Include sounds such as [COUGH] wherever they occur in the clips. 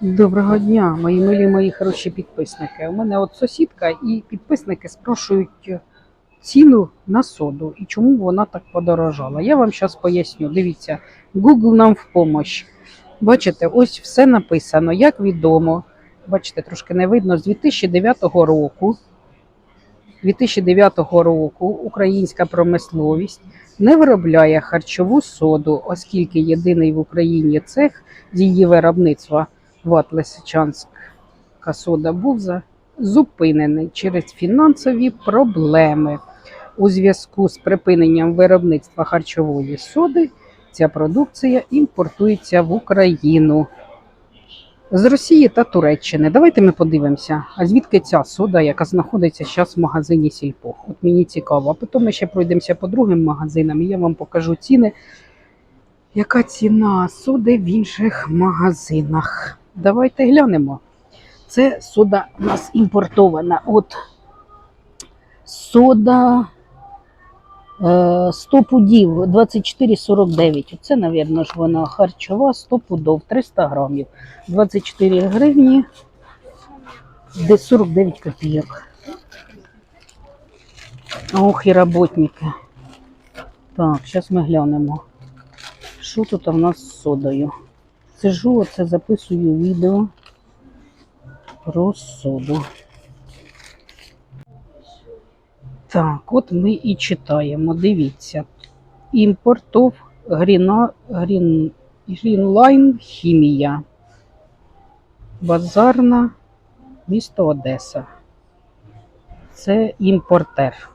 Доброго дня, мої милі, мої хороші підписники. У мене от сусідка і підписники спрошують ціну на соду і чому вона так подорожала. Я вам зараз поясню. Дивіться, Google нам в помощь. Бачите, ось все написано, як відомо. Бачите, трошки не видно, з 2009 року. 2009 року українська промисловість не виробляє харчову соду, оскільки єдиний в Україні цех з її виробництва Ват Лисичанська сода був зупинений через фінансові проблеми. У зв'язку з припиненням виробництва харчової соди ця продукція імпортується в Україну з Росії та Туреччини. Давайте ми подивимося, а звідки ця сода, яка знаходиться зараз в магазині Сільпо. От мені цікаво. А потім ми ще пройдемося по другим магазинам, і я вам покажу ціни. Яка ціна соди в інших магазинах? Давайте глянемо. Це сода у нас імпортована. От сода е, 100 пудів 24,49. Оце, мабуть, ж вона харчова 100 пудов 300 грамів. 24 гривні, де 49 копійок. Ох, і роботники. Так, зараз ми глянемо. Що тут у нас з содою? Сижу, оце записую відео про соду. Так, от ми і читаємо. Дивіться. Імпортов Гріна, Грін, Грінлайн Хімія. Базарна, місто Одеса. Це імпортер.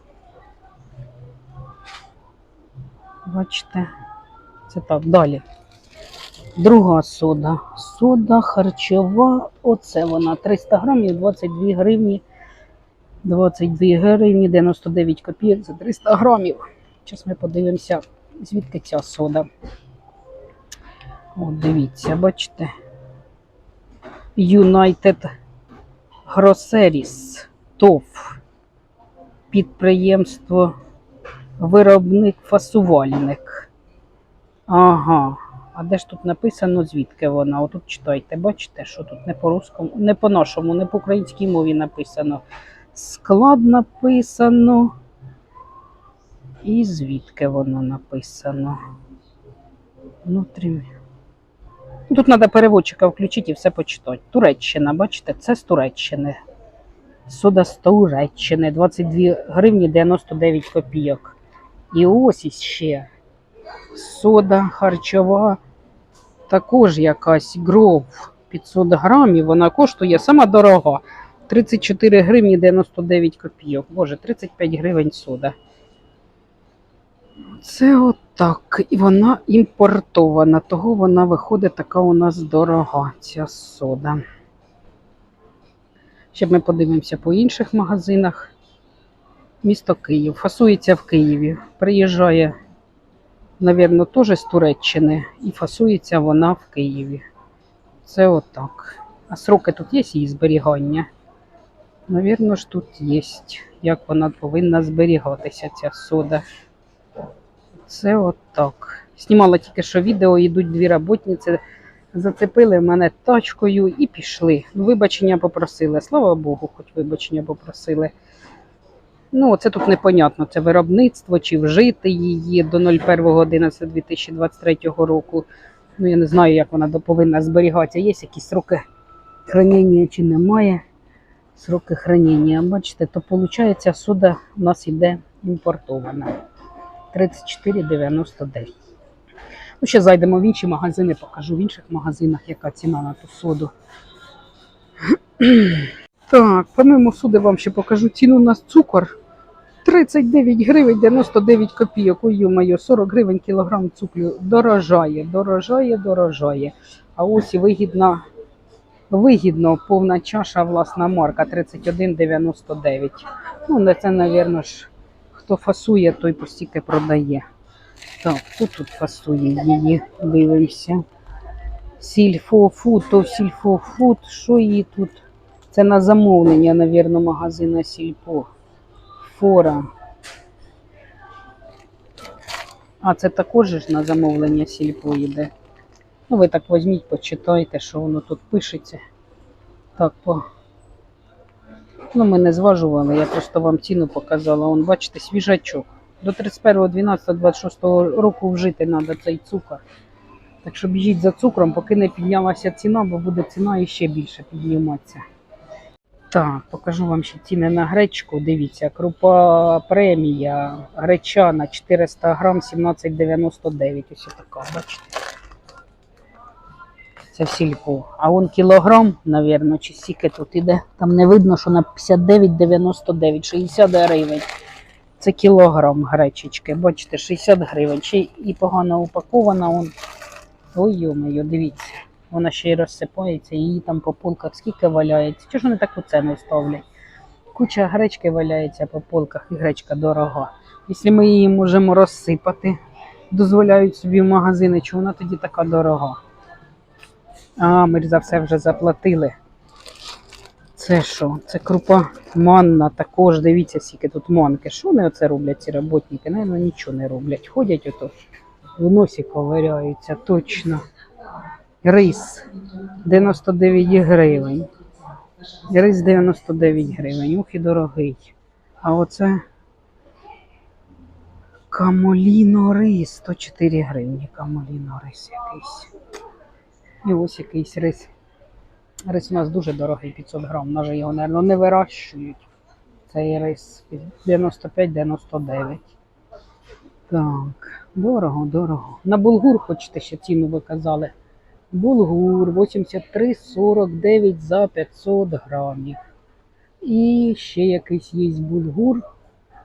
Бачите? Це так, далі. Друга сода. Сода харчова. Оце вона. 300 грамів, 22 гривні. 22 гривні, 99 копійок за 300 грамів. Зараз ми подивимося, звідки ця сода. От дивіться, бачите. United Groceries ТОВ. Підприємство виробник фасувальник. Ага. А де ж тут написано, звідки вона? Отут читайте, бачите, що тут не по русскому, не по нашому, не по українській мові написано. Склад написано. І звідки воно написано? Внутрі. Ну, Тут треба переводчика включити і все почитати. Туреччина, бачите, це з Туреччини. Сода з Туреччини, 22 гривні 99 копійок. І ось іще сода харчова, також якась гров 500 грамів. Вона коштує сама дорога. 34 гривні 99 копійок. Боже, 35 гривень сода. Це отак. І вона імпортована, того вона виходить така у нас дорога, ця сода. Ще ми подивимося по інших магазинах. Місто Київ. Фасується в Києві. Приїжджає, навірно, теж з Туреччини. І фасується вона в Києві. Це отак. А сроки тут є її зберігання? Навірно ж тут є. Як вона повинна зберігатися, ця сода. Це отак. Знімала тільки що відео, йдуть дві роботниці, зацепили мене тачкою і пішли. Ну, вибачення попросили. Слава Богу, хоч вибачення попросили. Ну, це тут непонятно, це виробництво чи вжити її до 01.11.2023 року. Ну, я не знаю, як вона повинна зберігатися. Є якісь сроки хранення чи немає. Сроки хранення. Бачите, то виходить, сода у нас йде імпортована. 34,99. Ну, ще зайдемо в інші магазини, покажу в інших магазинах, яка ціна на ту соду. [CLEARS THROAT] Так, помимо суди вам ще покажу ціну на цукор. 39 гривень 99 копійок. Ой, моє 40 гривень кілограм цукру. Дорожає, дорожає, дорожає. А ось і вигідна, вигідно повна чаша, власна марка 31,99. Ну, це, мабуть, ж, хто фасує, той постійки продає. Так, хто тут фасує її? Дивимося. Сільфофуд, то сільфофуд. Що її тут? Це на замовлення, мабуть, магазина Сільпо. Фора. А це також ж на замовлення Сільпо йде. Ну, ви так візьміть, почитайте, що воно тут пишеться. Так, по. Ну, ми не зважували, я просто вам ціну показала. Вон, бачите, свіжачок. До 31.12.26 року вжити треба цей цукор. Так що біжіть за цукром, поки не піднялася ціна, бо буде ціна іще більше підніматися. Так, покажу вам ще ціни на гречку. Дивіться, крупа премія, гречана 400 грам 17,99. Ось така, бачите. Це в сільпо. А вон кілограм, навірно, чи скільки тут іде. Там не видно, що на 59,99, 60 гривень. Це кілограм гречечки. Бачите, 60 гривень. Ще і погано упакована. Вон. Ой, йо дивіться. Вона ще й розсипається, її там по полках скільки валяється. Чого ж вони таку ціну ставлять? Куча гречки валяється по полках, і гречка дорога. Якщо ми її можемо розсипати, дозволяють собі в магазини, чому вона тоді така дорога? А, ми за все вже заплатили. Це що? Це крупа манна також. Дивіться, скільки тут манки. Що вони оце роблять, ці роботники? Наверно, нічого не роблять. Ходять ото, в носі ковиряються, точно. Рис 99 гривень. Рис 99 гривень. Ух і дорогий. А оце камоліно рис 104 гривні. Камоліно рис якийсь. І ось якийсь рис. Рис у нас дуже дорогий, 500 грам. Навіть його, мабуть, не вирощують. Цей рис 95-99. Так, дорого, дорого. На булгур хочете ще ціну ви казали. Булгур 83,49 за 500 грамів. І ще якийсь є булгур.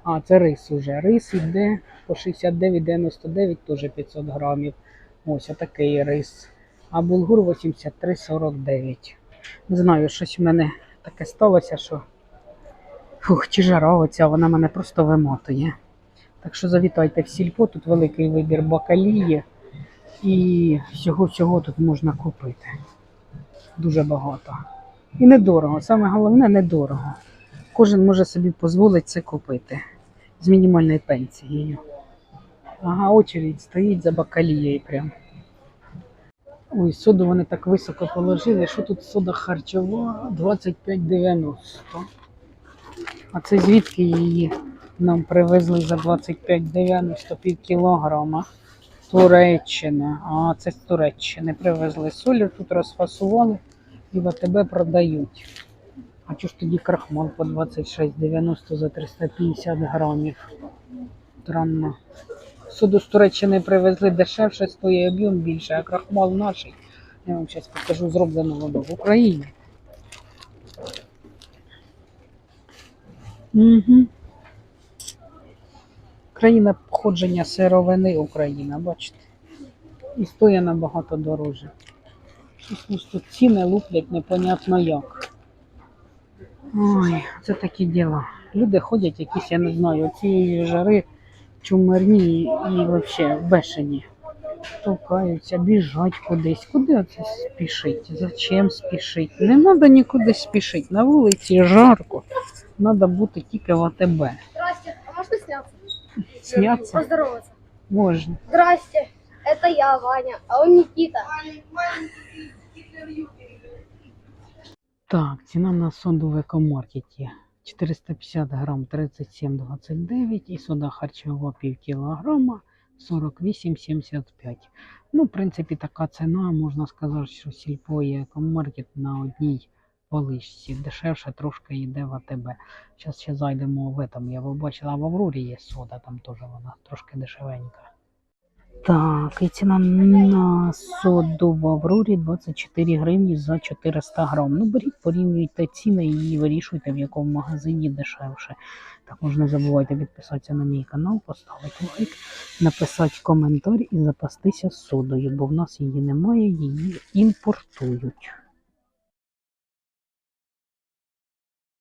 А, це рис уже. Рис йде по 69,99 теж 500 грамів. Ось отакий рис. А булгур 83,49. Не знаю, щось у мене таке сталося, що фух, чи жара оця, вона мене просто вимотує. Так що завітайте в сільпо, тут великий вибір бакалії. І всього-всього тут можна купити. Дуже багато. І недорого. Саме головне недорого. Кожен може собі дозволити це купити з мінімальною пенсією. Ага, очередь стоїть за бакалією прям. Ой, соду вони так високо положили, що тут сода харчова 25,90. А це звідки її нам привезли за 25,90 пів кілограма. Туреччина. А, це з Туреччини привезли солі, тут розфасували і в АТБ продають. А чого ж тоді крахмал по 26,90 за 350 грамів? Странно. Суду з Туреччини привезли дешевше, стоїть об'єм більше, а крахмал наш. Я вам зараз покажу, зроблено воно в Україні. Угу. Країна походження сировини Україна, бачите. І стоїть набагато дороже. Щось ось тут ціни луплять непонятно як. Ой, це такі діла. Люди ходять якісь, я не знаю, цієї жари чумарні і взагалі бешені. Толкаються, біжать кудись. Куди оце спішить? Зачем спішить? Не треба нікуди спішити. На вулиці жарко. Треба бути тільки в АТБ. Здрасте, а можно сняться? Сняться Поздороваться. можна. Здрасте, это я, Ваня, а он Никита. Так, ціна на соду в екомаркеті 450 грам 37,29 і сода харчова пів кілограма 48,75. Ну, в принципі, така ціна, можна сказати, що сільпо і екомаркет на одній поличці. Дешевше трошки йде в АТБ. Зараз ще зайдемо в этом. Я побачила, в Аврорі є сода, там теж вона трошки дешевенька. Так, і ціна на соду в Аврорі 24 гривні за 400 грам. Ну, беріть, порівнюйте ціни і вирішуйте, в якому магазині дешевше. Також не забувайте підписатися на мій канал, поставити лайк, написати коментар і запастися содою, бо в нас її немає, її імпортують.